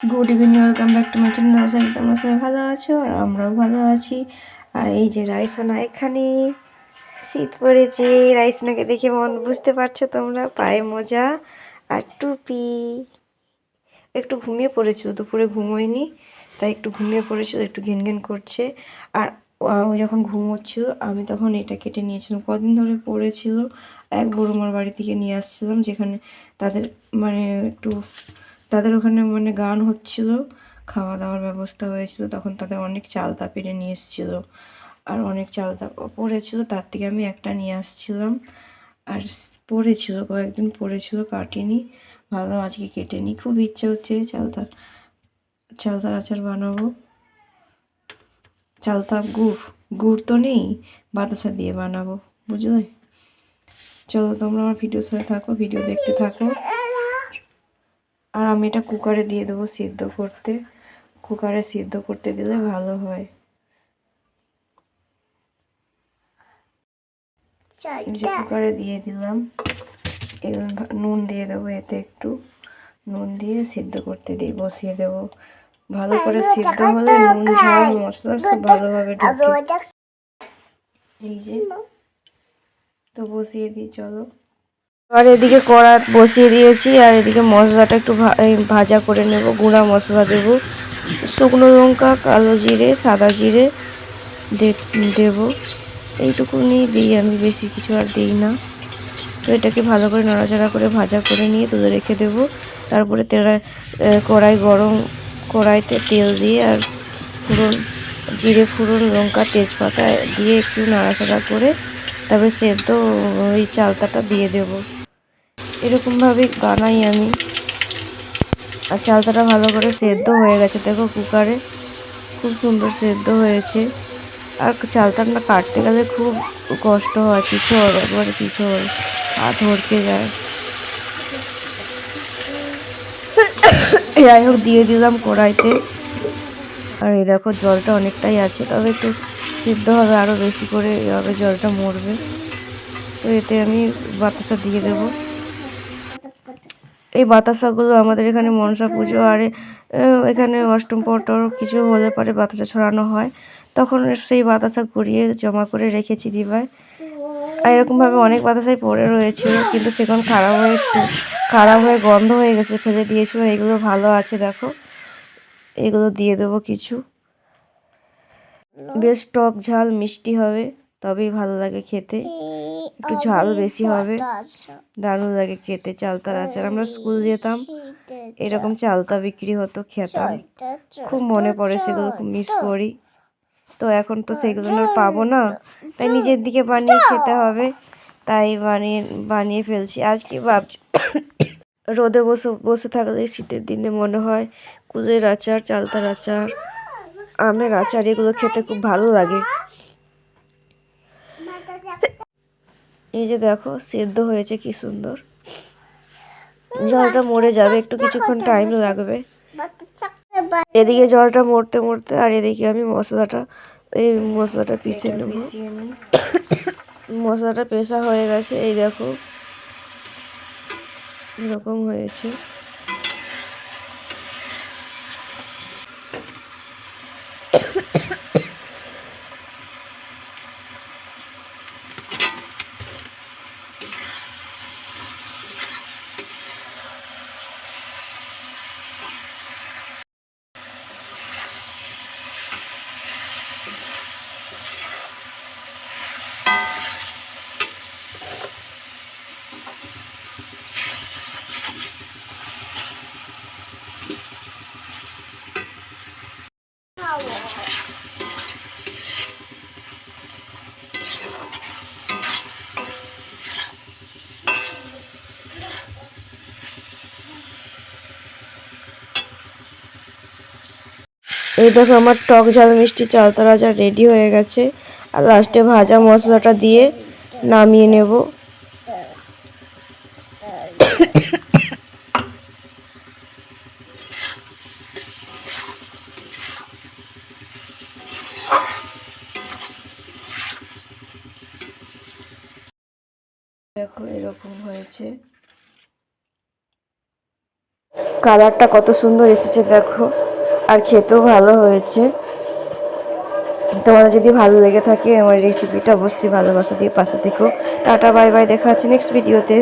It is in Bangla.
Good evening welcome back to my channel আশা করি তোমরা সবাই ভালো আছো আর আমরাও ভালো আছি আর এই যে রাইসোনা এখানে শীত পড়েছে। রাইসোনাকে দেখে মন বুঝতে পারছ তোমরা? পায়ে মোজা আর টুপি। একটু ঘুমিয়ে পড়েছিল, দুপুরে ঘুমোয়নি, তাই একটু ঘুমিয়ে পড়েছিল, একটু ঘেন ঘেন করছে। আর ও যখন ঘুমোচ্ছিল, আমি তখন এটা কেটে নিয়েছিলাম। কদিন ধরে পড়েছিল, এক বড়মার বাড়ি থেকে নিয়ে আসছিলাম, যেখানে তাদের মানে একটু তাদের ওখানে মানে গান হচ্ছিল খাওয়া দাওয়ার ব্যবস্থা হয়েছিল, তখন তাদের অনেক চালতা পেরে নিয়ে এসেছিল। আর অনেক চালতা পড়েছিল, তার থেকে আমি একটা নিয়ে আসছিলাম। আর পড়েছিল, কয়েকদিন পড়েছিল, কাটিনি। ভাবলাম আজকে কেটে নিই। খুব ইচ্ছে হচ্ছে চালতার চালতার আচার বানাবো। চালতা গুড় গুড় তো নেই, বাতাসা দিয়ে বানাবো, বুঝলে? চলো তোমরা আমার ভিডিও সাথে থাকো, ভিডিও দেখতে থাকো। আর আমি এটা কুকারে দিয়ে দেবো সিদ্ধ করতে। কুকারে সিদ্ধ করতে দিলে ভালো হয়। যে কুকারে দিয়ে দিলাম। এবার নুন দিয়ে দেবো এতে একটু। নুন দিয়ে সিদ্ধ করতে দিই বসিয়ে দেবো। ভালো করে সিদ্ধ হলে নুন ঝাল মশলা সব ভালোভাবে ঢুকে। এই যে। তো বসিয়ে দিই চলো। আর এদিকে কড়া বসিয়ে দিয়েছি, আর এদিকে মশলাটা একটু ভাজা করে নেব, গুঁড়া মশলা দেব। শুকনো লঙ্কা, কালো জিরে, সাদা জিরে দেব। এইটুকুনি দিই, আমি বেশি কিছু আর দিই না। তো এটাকে ভালো করে নাড়াচাড়া করে ভাজা করে নিয়ে তুলে রেখে দেব। তারপরে তেরা কড়াই গরম কড়াইতে তেল দিয়ে আর ফুরন, জিরে, ফুরন, লঙ্কা, তেজপাতা দিয়ে একটু নাড়াচাড়া করে তারপরে সেদ্ধ ওই চালতাটা দিয়ে দেব। এরকমভাবেই বানাই আমি। আর চালতাটা ভালো করে সেদ্ধ হয়ে গেছে। দেখো কুকারে খুব সুন্দর সেদ্ধ হয়েছে। আর চালতাটা না কাটতে গেলে খুব কষ্ট হয় পিছল একবারে পিছল হাত হড়কে যায়। যাই হোক, দিয়ে দিলাম কড়াইতে। আর এই দেখো জলটা অনেকটাই আছে, তবে একটু সিদ্ধ হবে আরও বেশি করে এভাবে জলটা মরবে। তো এতে আমি বাতাসা দিয়ে দেব। এই বাতাসাগুলো আমাদের এখানে মনসা পুজো আর এখানে অষ্টম পটর কিছু হলে পরে বাতাসা ছড়ানো হয়। তখন সেই বাতাসা গড়িয়ে জমা করে রেখেছি ডিবায় আর এরকমভাবে অনেক বাতাসাই পড়ে রয়েছে, কিন্তু সেখান খারাপ হয়েছে, খারাপ হয়ে গন্ধ হয়ে গেছে ফেলে দিয়েছিলাম এগুলো ভালো আছে, দেখো। এগুলো দিয়ে দেবো কিছু। বেশ টক ঝাল, মিষ্টি হবে, তবেই ভালো লাগে খেতে। একটু ঝাল বেশি হবে। দারুণ লাগে খেতে চালতার আচার আমরা স্কুল যেতাম এরকম চালতা বিক্রি হতো খেতাম। খুব মনে পড়ে সেগুলো খুব মিস করি। তো এখন তো সেগুলো আর পাবো না। তাই নিজের দিকে বানিয়ে খেতে হবে। তাই বানিয়ে বানিয়ে ফেলছি। আজকে ভাবছি? রোদে বসে বসে থাকলে শীতের দিনে মনে হয় কুলের আচার চালতার আচার। আমের আচার এগুলো খেতে খুব ভালো লাগে। এই যে দেখো সেদ্ধ হয়েছে কি সুন্দর। জলটা মরে যাবে একটু কিছুক্ষণ টাইম লাগবে। এদিকে জলটা মরতে মরতে আর এদিকে আমি মশলাটা এই মশলাটা পিষে নেব। মশলাটা পেশা হয়ে গেছে এই দেখো। এরকম হয়েছে। এই দেখো আমার টক ঝাল মিষ্টি চালতার আচার রেডি হয়ে গেছে। আর লাস্টে ভাজা মশলাটা দিয়ে নামিয়ে নেব। দেখো, এরকম হয়েছে। কালারটা কত সুন্দর এসেছে, দেখো। আর খেতেও ভালো হয়েছে। তোমাদের যদি ভালো লেগে থাকে আমার রেসিপিটা অবশ্যই ভালোবাসা দিয়ে পাশে থেকো। টাটা, বাই বাই, দেখা আছে নেক্সট ভিডিওতে